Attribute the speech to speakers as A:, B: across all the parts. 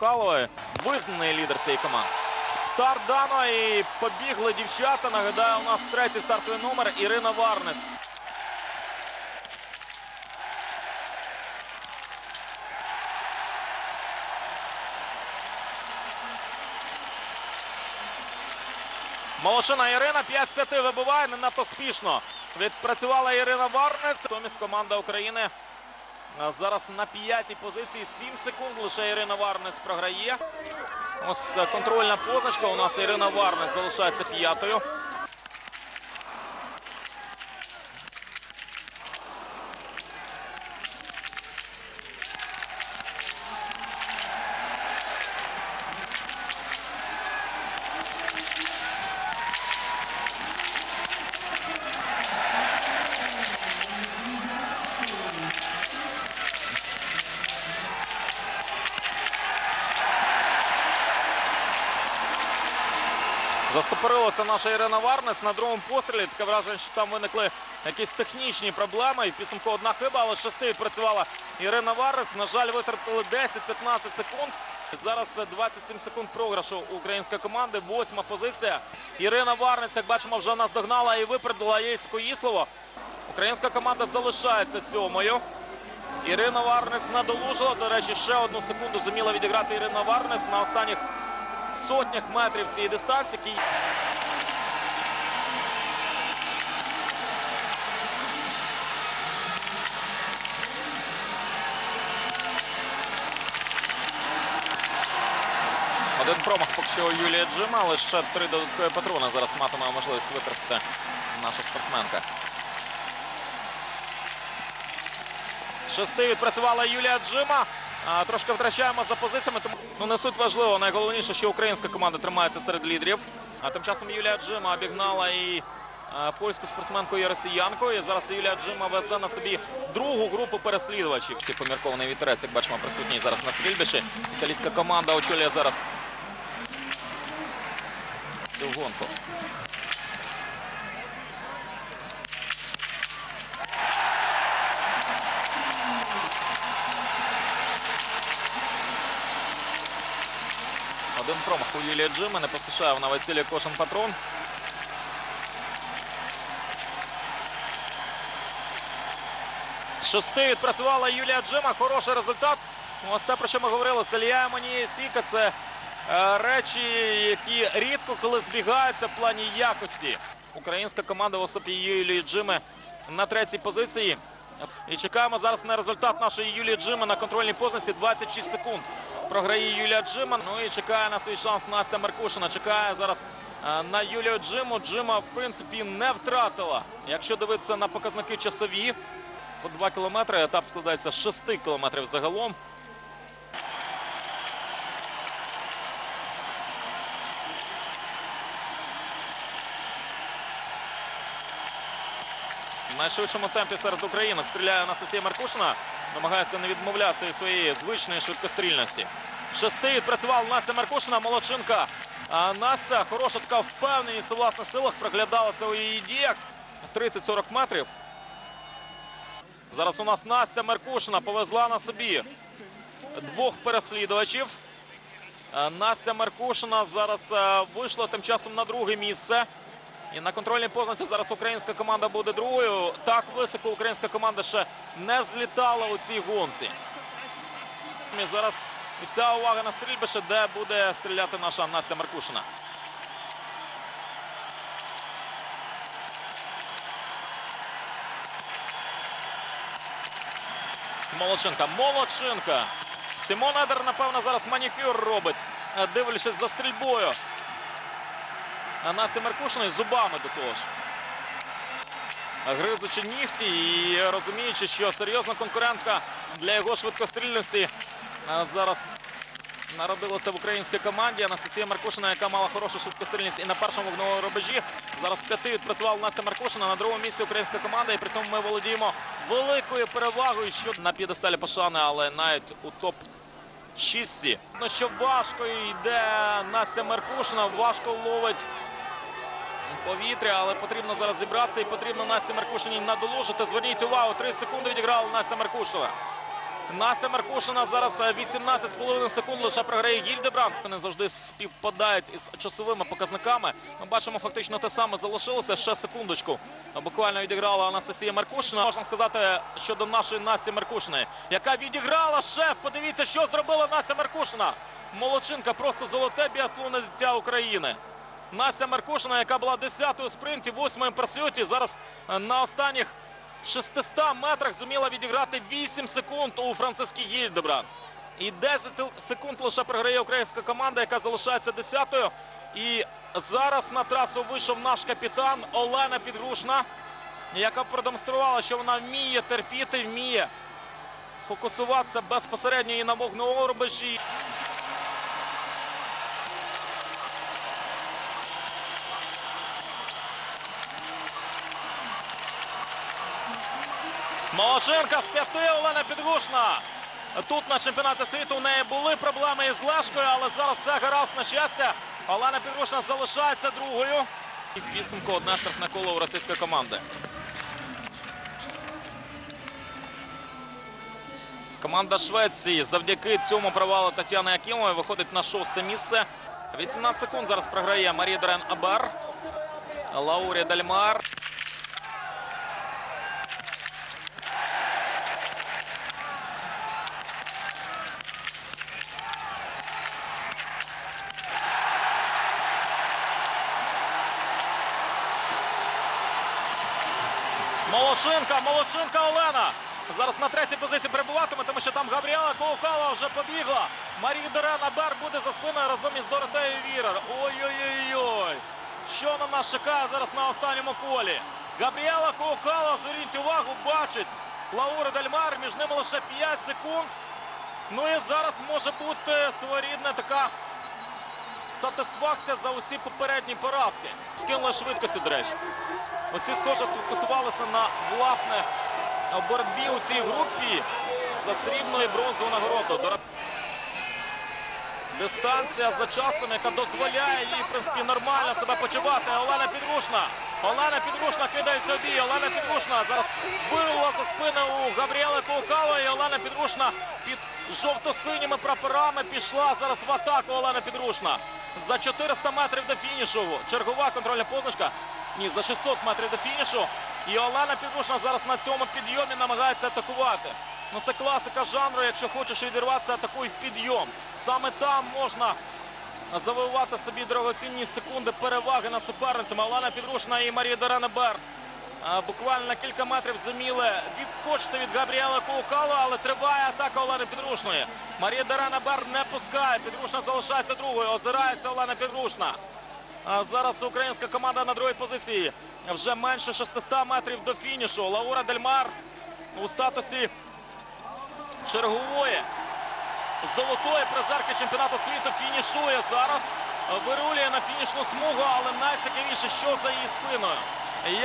A: Калової, визнаний лідер цієї команди. Старт дано і побігли дівчата. Нагадаю, у нас третій стартовий номер Ірина Варнець. Молодшина Ірина 5 з 5 вибиває, не надто спішно. Відпрацювала Ірина Варнець. Томіс команда України Зараз на п'ятій позиції 7 секунд. Лише Ірина Варнець програє. Ось контрольна позначка. У нас Ірина Варнець залишається п'ятою. Застопорилася наша Ірина Варнець на другому пострілі. Таке враження, що там виникли якісь технічні проблеми. І в підсумку одна хиба, але шести відпрацювала Ірина Варнець. На жаль, витратили 10-15 секунд. Зараз е, 27 секунд програшу української команди. Восьма позиція. Ірина Варнець, як бачимо, вже наздогнала і випередила Єйсько Іслово. Українська команда залишається сьомою. Ірина Варнець надолужила. До речі, ще одну секунду зуміла відіграти Ірина Варнець на останніх сотнях метрів цієї дистанції. Один промах поки що у Юлія Джима, ще три додаткові патрони зараз матиме можливість використати наша спортсменка. Шести відпрацювала Юлія Джима. Трошки втрачаємо за позиціями, тому ну, не суть важливо. Найголовніше, що українська команда тримається серед лідерів. А тим часом Юлія Джима обігнала і польську спортсменку і росіянку. І зараз Юлія Джима везе на собі другу групу переслідувачів. Ще поміркований вітерець, як бачимо, присутній зараз на стрільбищі. Італійська команда очолює зараз цю гонку. Один промах у Юлії Джима. Не поспішає вона вицілює кожен патрон. Шести відпрацювала Юлія Джима. Хороший результат. Ну, Ось те, про що ми говорили. Салія Манія Сіка це е, речі, які рідко коли збігаються в плані якості. Українська команда в особі Юлії Джими на третій позиції. І чекаємо зараз на результат нашої Юлії Джими на контрольній позиції 26 секунд. Програє Юлія Джима. Ну і чекає на свій шанс Настя Меркушина. Чекає зараз е, на Юлію Джиму. Джима, в принципі, не втратила. Якщо дивитися на показники часові, по 2 кілометри етап складається з 6 кілометрів загалом. Найшвидшому темпі серед українок стріляє Анастасія Маркушина. Намагається не відмовлятися від своєї звичної швидкострільності. Шести відпрацював Настя Маркушина, молодчинка. А хороша така впевненість у власних силах проглядалася у її діях. 30-40 метрів. Зараз у нас Настя Меркушина повезла на собі двох переслідувачів. Е, Настя Меркушина зараз е, вийшла тим часом на друге місце. І на контрольній позиції зараз українська команда буде другою. Так високо українська команда ще не взлітала у цій гонці. І зараз вся увага на стрільбище, де буде стріляти наша Настя Маркушина. Молодчинка, молодчинка. Симон Едер, напевно, зараз манікюр робить, е, дивлячись за стрільбою. А Насті Меркушиної зубами до того ж. Гризучи нігті і розуміючи, що серйозна конкурентка для його швидкострільності е, зараз народилася в українській команді. Анастасія Маркушина, яка мала хорошу швидкострільність і на першому вогневому рубежі. Зараз п'яти відпрацювала Настя Маркушина. На другому місці українська команда. І при цьому ми володіємо великою перевагою, що на п'єдесталі пошани, але навіть у топ шістці. Ну що важко йде Настя Меркушина, важко ловить повітря, але потрібно зараз зібратися і потрібно Насті Меркушині надолужити. Зверніть увагу, 3 секунди відіграла Настя Меркушина. Настя Маркушина зараз е, 18,5 секунд лише програє Гільдебранд. Вони завжди співпадають із часовими показниками. Ми бачимо, фактично те саме залишилося. Ще секундочку. Буквально відіграла Анастасія Маркушина. Можна сказати щодо нашої Насті Маркушиної, яка відіграла шеф. Подивіться, що зробила Настя Маркушина. Молодчинка, просто золоте біатлонне дитя України. Настя Маркушина, яка була 10-ю у спринті, 8-ю працюті. Зараз е, на останніх 600 метрах зуміла відіграти 8 секунд у Франциски Гільдебранд. І 10 секунд лише програє українська команда, яка залишається 10-ю. І зараз на трасу вийшов наш капітан Олена Підрушна, яка продемонструвала, що вона вміє терпіти, вміє фокусуватися безпосередньо і на вогнеорбищі. Молодченка з п'яти Олена Підгушна. Тут на чемпіонаті світу у неї були проблеми із Лешкою, але зараз все гаразд на щастя. Олена Підгушна залишається другою. І в підсумку одне штрафне коло у російської команди. Команда Швеції завдяки цьому провалу Тетяни Акімової виходить на шосте місце. 18 секунд зараз програє Марія Дорен Абер. Лаурі Дальмар. Молодчинка, молодчинка Олена. Зараз на третій позиції перебуватиме, тому що там Габріела Коукала вже побігла. Марія Дорена Бар буде за спиною разом із Доротеєю Вірер. Ой-ой-ой. Що на нас чекає зараз на останньому колі? Габріела Коукала, зверніть увагу, бачить Лаура Дельмар. Між ними лише 5 секунд. Ну і зараз може бути своєрідна така сатисфакція за усі попередні поразки. Скинули швидкості, до речі. Усі схоже сфокусувалися на власне боротьбі у цій групі за срібну і бронзову нагороду. Дистанція за часом, яка дозволяє їй, в принципі, нормально себе почувати. Олена Підрушна. Олена Підрушна кидається в бій. Олена Підрушна зараз вирвала за спини у Габріели Кулкава. І Олена Підрушна під жовто-синіми прапорами пішла зараз в атаку. Олена Підрушна. За 400 метрів до фінішу. Чергова контрольна позначка. Ні, за 600 метрів до фінішу. І Олена Підрушна зараз на цьому підйомі намагається атакувати. Ну це класика жанру. Якщо хочеш відірватися, атакуй в підйом. Саме там можна завоювати собі дорогоцінні секунди переваги над суперницями. Олена Підрушна і Марія Дорена Бер. Буквально на кілька метрів зуміли відскочити від Габріела Кулкала, але триває атака Олени Підрушної. Марія Дорена Бер не пускає. Підрушна залишається другою. Озирається Олена Підрушна. Зараз українська команда на другій позиції. Вже менше 600 метрів до фінішу. Лаура Дельмар у статусі чергової золотої призерки чемпіонату світу фінішує зараз. Вирулює на фінішну смугу, але найцікавіше, що за її спиною.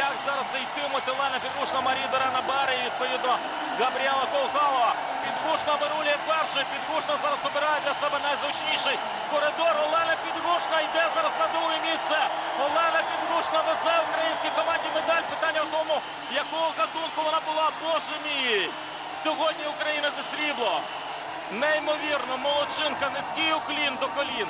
A: Як зараз йтимуть Олена Підрушна, Марія Дорена Бер і відповідно Габріела Колхава. Підрушна вирулює першою. Підрушна зараз обирає для себе найзручніший коридор. Олена Підрушна йде зараз на друге місце. Олена Підрушна везе українській команді медаль. Питання в тому, якого гатунку вона була. Боже мій! Сьогодні Україна за срібло. Неймовірно, молодчинка, низький уклін до колін.